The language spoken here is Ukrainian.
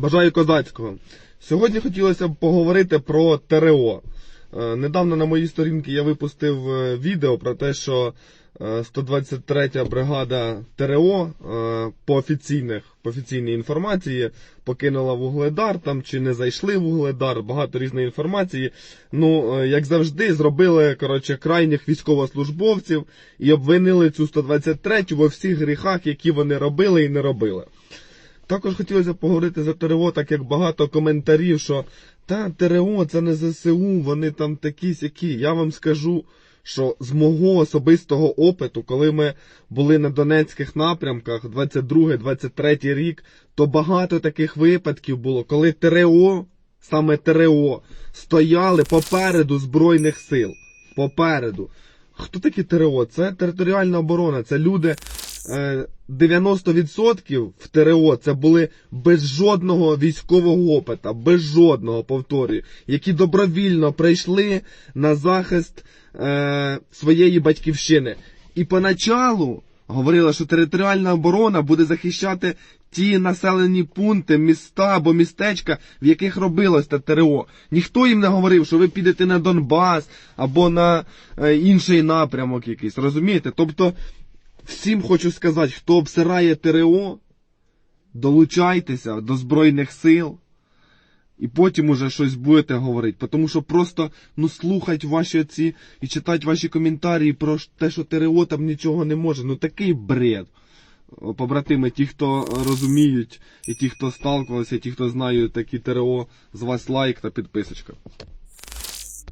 Бажаю козацького. Сьогодні хотілося б поговорити про ТРО. Е, Недавно на моїй сторінці я випустив е, відео про те, що е, 123 бригада ТРО по офіційних по офіційній інформації покинула Вугледар там чи не зайшли Вугледар. Багато різної інформації. Ну, як завжди, зробили коротше крайніх військовослужбовців і обвинили цю 123 во всіх гріхах, які вони робили і не робили. Також хотілося поговорити за ТРО, так як багато коментарів, що та ТРО це не ЗСУ, вони там такі сякі. Я вам скажу, що з мого особистого опиту, коли ми були на Донецьких напрямках 22-23 рік, то багато таких випадків було, коли ТРО, саме ТРО, стояли попереду Збройних сил. Попереду. Хто такі ТРО? Це територіальна оборона, це люди. Е, 90% в ТРО це були без жодного військового опита, без жодного повторюю, які добровільно прийшли на захист е, своєї батьківщини. І поначалу говорили, що територіальна оборона буде захищати ті населені пункти, міста або містечка, в яких робилось те ТРО. Ніхто їм не говорив, що ви підете на Донбас або на е, інший напрямок якийсь. Розумієте? Тобто, всім хочу сказати, хто обсирає ТРО, долучайтеся до Збройних сил. І потім уже щось будете говорити. Тому що просто ну слухать ваші ці і читати ваші коментарі про те, що ТРО там нічого не може. Ну такий бред. Побратими, ті, хто розуміють, і ті, хто сталкувалися, і ті, хто знають такі ТРО, з вас лайк та підписочка.